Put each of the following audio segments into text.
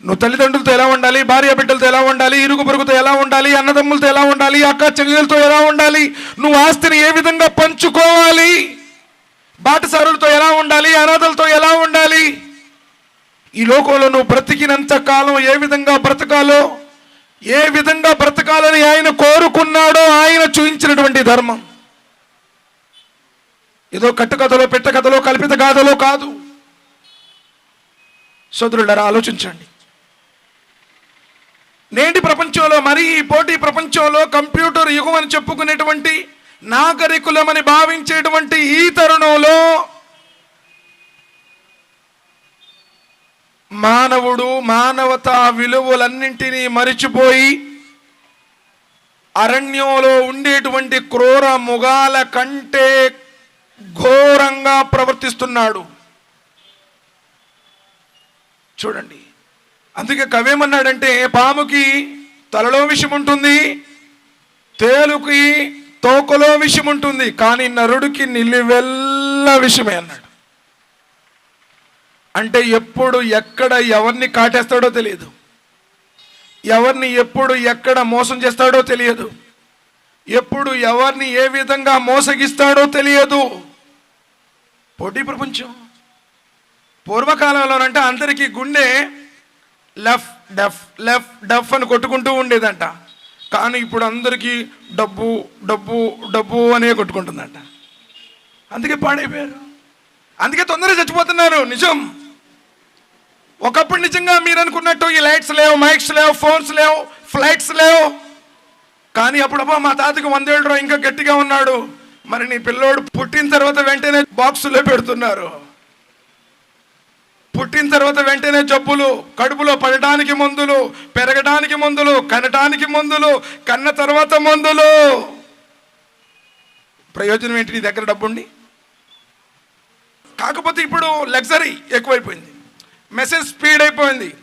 నువ్వు తల్లిదండ్రులతో ఎలా ఉండాలి? భార్య బిడ్డలతో ఎలా ఉండాలి? ఇరుగు పొరుగుతో ఎలా ఉండాలి? అన్నదమ్ములతో ఎలా ఉండాలి? అక్క చెల్లెలతో ఎలా ఉండాలి? నువ్వు ఆస్తిని ఏ విధంగా పంచుకోవాలి? బాటసారులతో ఎలా ఉండాలి? అనాథలతో ఎలా ఉండాలి? ఈ లోకంలో నువ్వు బ్రతికినంత కాలం ఏ విధంగా బ్రతకాలో ఏ విధంగా బ్రతకాలని ఆయన కోరుకున్నాడో ఆయన చూపించినటువంటి ధర్మం. ఏదో కట్టుకథలో పెట్టకథలో కల్పిత గాథలో కాదు. సోదరులారా ఆలోచించండి. నేటి ప్రపంచంలో మరి ఈ పోటీ ప్రపంచంలో కంప్యూటర్ యుగం అని చెప్పుకునేటువంటి నాగరికులమని భావించేటువంటి ఈ తరుణంలో మానవుడు మానవతా విలువలన్నింటినీ మరిచిపోయి అరణ్యంలో ఉండేటువంటి క్రూర ముగాల కంటే ఘోరంగా ప్రవర్తిస్తున్నాడు. చూడండి అందుకే కవేమన్నాడంటే పాముకి తలలో విషం ఉంటుంది తేలుకి తోకలో విషం ఉంటుంది కానీ నరుడికి నిలివెల్ల విషమే అన్నాడు. అంటే ఎప్పుడు ఎక్కడ ఎవరిని కాటేస్తాడో తెలియదు. ఎవరిని ఎప్పుడు ఎక్కడ మోసం చేస్తాడో తెలియదు. ఎప్పుడు ఎవరిని ఏ విధంగా మోసగిస్తాడో తెలియదు. పోటీ ప్రపంచం. పూర్వకాలంలోనంటే అందరికీ గుండె లెఫ్ డెఫ్ లెఫ్ డెఫ్ అని కొట్టుకుంటూ ఉండేదంట. కానీ ఇప్పుడు అందరికీ డబ్బు డబ్బు డబ్బు అనే కొట్టుకుంటుందంట. అందుకే పాడైపోయారు. అందుకే తొందరగా చచ్చిపోతున్నారు. నిజం. ఒకప్పుడు నిజంగా మీరు అనుకున్నట్టు ఈ లైట్స్ లేవు మైక్స్ లేవు ఫోన్స్ లేవు ఫ్లైట్స్ లేవు. కానీ అప్పుడప్పుడు మా తాతకి వందేళ్ళు ఇంకా గట్టిగా ఉన్నాడు. మరి నీ పిల్లోడు పుట్టిన తర్వాత వెంటనే బాక్సులో పెడుతున్నారు. పుట్టిన తర్వాత వెంటనే జబ్బులు కడుపులో పడటానికి మందులు పెరగడానికి మందులు కనటానికి మందులు కన్న తర్వాత మందులు. ప్రయోజనం ఏంటి? నీ దగ్గర డబ్బుండి. కాకపోతే ఇప్పుడు లగ్జరీ ఎక్కువైపోయింది. మెసేజ్ స్పీడ్ అయిపోయింది.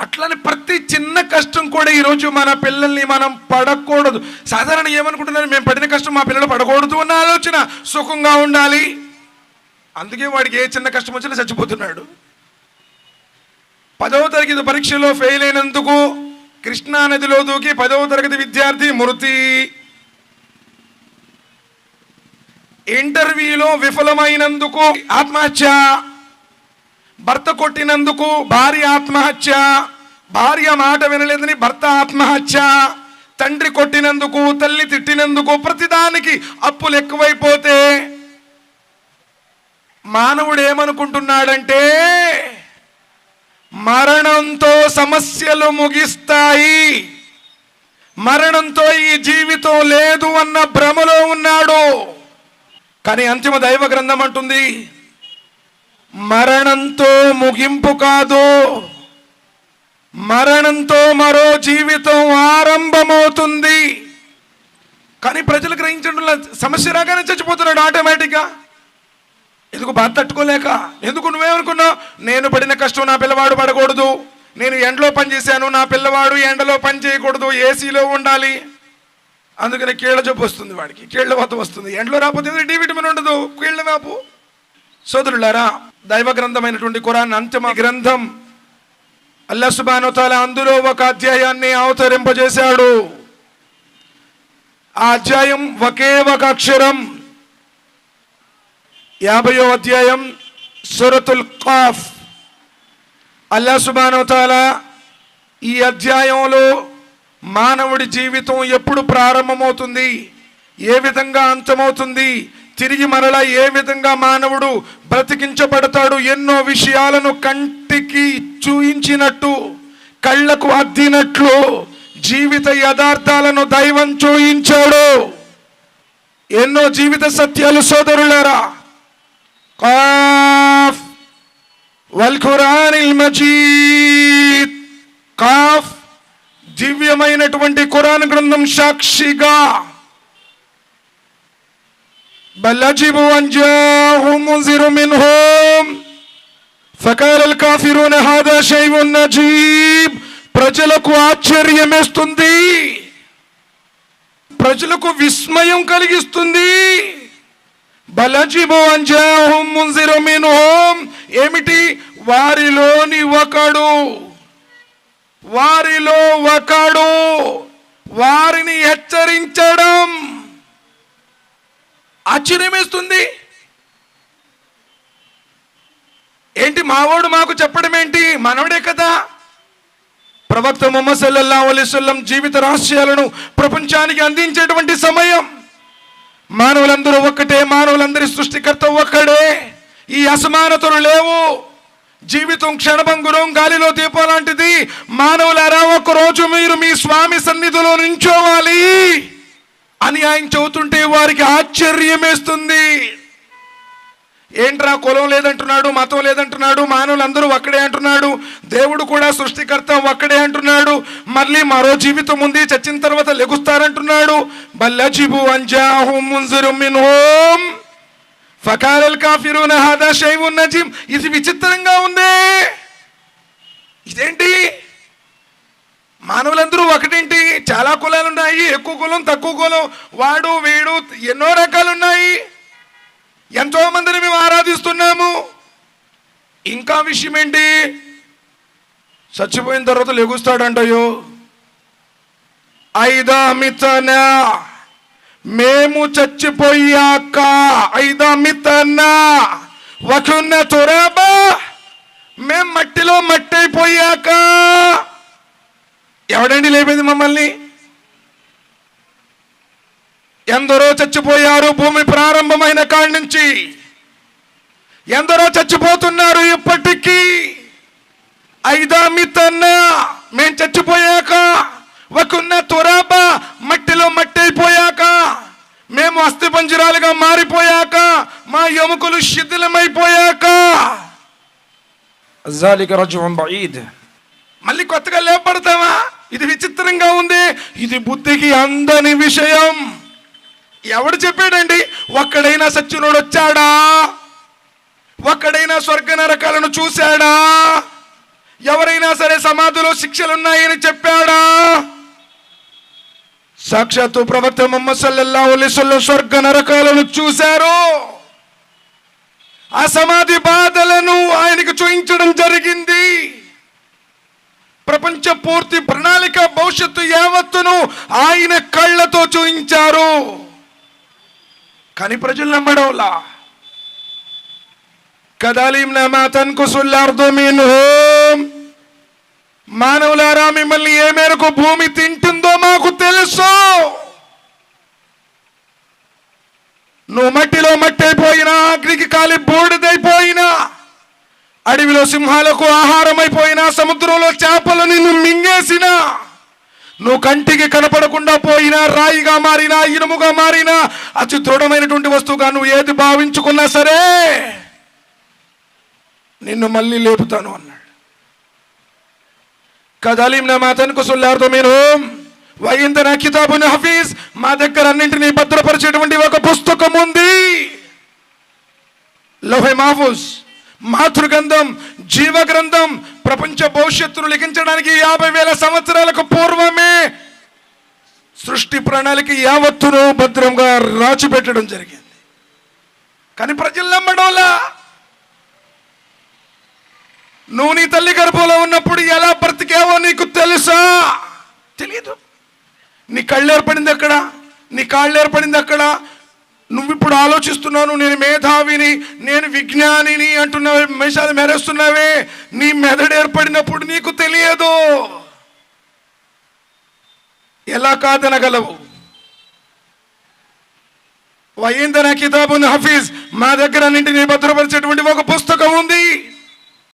అట్లనే ప్రతి చిన్న కష్టం కూడా ఈరోజు మన పిల్లల్ని మనం పడకూడదు. సాధారణ ఏమనుకుంటున్నారు? మేము పడిన కష్టం మా పిల్లలు పడకూడదు అన్న ఆలోచన. సుఖంగా ఉండాలి. అందుకే వాడికి ఏ చిన్న కష్టం వచ్చినా చచ్చిపోతున్నాడు. పదవ తరగతి పరీక్షలో ఫెయిల్ అయినందుకు కృష్ణా నదిలో దూకి పదవ తరగతి విద్యార్థి మృతి. ఇంటర్వ్యూలో విఫలమైనందుకు ఆత్మహత్య. భర్త కొట్టినందుకు భార్య ఆత్మహత్య. భార్య మాట వినలేదని భర్త ఆత్మహత్య. తండ్రి కొట్టినందుకు తల్లి తిట్టినందుకు ప్రతిదానికి అప్పులు ఎక్కువైపోతే మానవుడు ఏమనుకుంటున్నాడంటే మరణంతో సమస్యలు ముగిస్తాయి. మరణంతో ఈ జీవితం లేదు అన్న భ్రమలో ఉన్నాడు. కానీ అంతిమ దైవ గ్రంథం అంటుంది మరణంతో ముగింపు కాదు. మరణంతో మరో జీవితం ఆరంభమవుతుంది. కానీ ప్రజలు గ్రహించడం సమస్య రాగానే చచ్చిపోతున్నాడు ఆటోమేటిక్గా. ఎందుకు బాధ తట్టుకోలేక? ఎందుకు నువ్వేమనుకున్నావు? నేను పడిన కష్టం నా పిల్లవాడు పడకూడదు. నేను ఎండలో పనిచేశాను నా పిల్లవాడు ఎండలో పని చేయకూడదు ఏసీలో ఉండాలి. అందుకని కీళ్ళ జబ్బు వస్తుంది వాడికి కీళ్ళ వాత వస్తుంది. ఎండలో రాకపోతే డి విటమిన్ ఉండదు? కీళ్ళ వాపు. సోదరులారా దైవ గ్రంథమైనటువంటి ఖురాన్ అంతిమ గ్రంథం అల్లా సుబాను అందులో ఒక అధ్యాయాన్ని అవతరింపజేశాడు. ఆ అధ్యాయం ఒకే ఒక అక్షరం. యాభయో అధ్యాయం సురతుల్ కాఫ్. అల్లా సుబానవతాల ఈ అధ్యాయంలో మానవుడి జీవితం ఎప్పుడు ప్రారంభమవుతుంది? ఏ విధంగా అంతమవుతుంది? తిరిగి మరలా ఏ విధంగా మానవుడు బ్రతికించబడతాడు ఎన్నో విషయాలను కంటికి చూయించినట్టు కళ్ళకు అద్దినట్లు జీవిత యథార్థాలను దైవం చూయించాడు. ఎన్నో జీవిత సత్యాలు సోదరులారా కాఫ్ వల్ ఖురానిల్ మజీద్ కాఫ్ దివ్యమైనటువంటి ఖురాన్ గ్రంథం సాక్షిగా بل أجبوا أن جاءهم منذر منهم فقال الكافرون هذا شيء نجيب ప్రజలకు ఆశ్చర్యమేస్తుంది ప్రజలకు విస్మయం కలిగిస్తుంది బలజిబు అంజాహుం ముంజిరు మిన్హుం. ఏమిటి? వారిలోని ఒకడు. వారిలో ఒకడు. వారిని హెచ్చరించడం. ఆశ్చర్యమేస్తుంది. ఏంటి మావోడు మాకు చెప్పడం ఏంటి? మనవడే కదా. ప్రవక్త ముమ్మసల్లా సల్లల్లాహు జీవిత రహస్యాలను ప్రపంచానికి అందించేటువంటి సమయం. మానవులందరూ ఒక్కటే మానవులందరి సృష్టికర్త ఒక్కడే. ఈ అసమానతలు లేవు. జీవితం క్షణభంగురం గాలిలో దీపం లాంటిది. మానవులారా ఒక రోజు మీరు మీ స్వామి సన్నిధిలో నించోవాలి. అని ఆయన చెబుతుంటే వారికి ఆశ్చర్యమేస్తుంది. ఏంట్రా కులం లేదంటున్నాడు మతం లేదంటున్నాడు మానవులందరూ ఒక్కడే అంటున్నాడు దేవుడు కూడా సృష్టికర్త ఒక్కడే అంటున్నాడు మళ్ళీ మరో జీవితం ఉంది చచ్చిన తర్వాత లెగుస్తారంటున్నాడు. బల్లజిబు అంజాహు ఫకారల్ కాఫిరూన హాదా షైవున్ నజీమ్. ఇది విచిత్రంగా ఉంది. ఇదేంటి? మానవులందరూ ఒకటేంటి? చాలా కులాలు ఉన్నాయి ఎక్కువ కులం తక్కువ కులం వాడు వీడు ఎన్నో రకాలు ఉన్నాయి ఎంతో మందిని మేము ఆరాధిస్తున్నాము. ఇంకా విషయం ఏంటి? చచ్చిపోయిన తర్వాత లెగుస్తాడంటయో ఐదా మేము చచ్చిపోయాక ఐదా మితనా వకున్న తురాబా మేం మట్టిలో మట్టి అయిపోయాక ఎవడండి లేపేది మమ్మల్ని? ఎందరో చచ్చిపోయారు భూమి ప్రారంభమైన కాడి నుంచి. ఎందరో చచ్చిపోతున్నారు ఇప్పటికీ. ఐదా మితన్న మేం చచ్చిపోయాక ఒకన్న తురాబ మట్టిలో మట్టి అయిపోయాక మేము అస్థి పంజరాలుగా మారిపోయాక మా ఎముకలు శిథిలమైపోయాక. మళ్ళీ కొత్తగా లేపడతావా ఇది విచిత్రంగా ఉంది. ఇది బుద్ధికి అందని విషయం. ఎవడు చెప్పాడండి? ఒక్కడైనా సత్యునుడు వచ్చాడా? ఒక్కడైనా స్వర్గ నరకాలను చూశాడా? ఎవరైనా సరే సమాధిలో శిక్షలున్నాయని చెప్పాడా? సాక్షాత్తు ప్రవక్త ముహమ్మద్ సల్లల్లాహు స్వర్గ నరకాలను చూశారు. ఆ సమాధి బాధలను ఆయనకు చూయించడం జరిగింది. ప్రపంచ పూర్తి ప్రణాళిక భవిష్యత్తు యావత్తును ఆయన కళ్ళతో చూయించారు కానీ ప్రజలు నమ్మడంలా కదాలీం నమాతన్ కుసుల్లార్దోమిన్హోం మానవులారా మిమ్మల్ని ఏ మేరకు భూమి తింటుందో మాకు తెలుసు. నువ్వు మట్టిలో మట్టి అయిపోయినా అగ్నికి కాలి బూడిదైపోయినా అడవిలో సింహాలకు ఆహారం అయిపోయినా సముద్రంలో చేపలు నిన్ను మింగేసినా నువ్వు కంటికి కనపడకుండా పోయినా రాయిగా మారినా ఇనుముగా మారినా అతి దృఢమైనటువంటి వస్తువుగా నువ్వు ఏది భావించుకున్నా సరే నిన్ను మళ్ళీ లేపుతాను అన్నాడు. కదలీం నా మాతనుకు సుల్లారుతో మీరు వైందన కితాబుని హఫీజ్ మా దగ్గర అన్నింటినీ భద్రపరిచేటువంటి ఒక పుస్తకం ఉంది. లోహే మహఫూజ్ మాతృగ్రంథం జీవ గ్రంథం ప్రపంచ భవిష్యత్తును లిఖించడానికి యాభై వేల సంవత్సరాలకు పూర్వమే సృష్టి ప్రణాళిక యావత్తును భద్రంగా రాచిపెట్టడం జరిగింది. కానీ ప్రజలు నమ్మడంలా నువ్వు నీ తల్లి గర్భంలో ఉన్నప్పుడు ఎలా బ్రతికావో నీకు తెలుసా? తెలియదు నీ కళ్ళు ఏర్పడింది అక్కడ నీ కాళ్ళు ఏర్పడింది అక్కడ నువ్వు ఇప్పుడు ఆలోచిస్తున్నాను నేను మేధావిని నేను విజ్ఞానిని అంటున్నావే మేషాలు మెరేస్తున్నావే. నీ మెదడు ఏర్పడినప్పుడు నీకు తెలియదు. ఎలా కాదనగలవు? వైందన కితాబున్ హఫీజ్? మా దగ్గర అన్నింటినీ భద్రపరిచేటువంటి ఒక పుస్తకం ఉంది.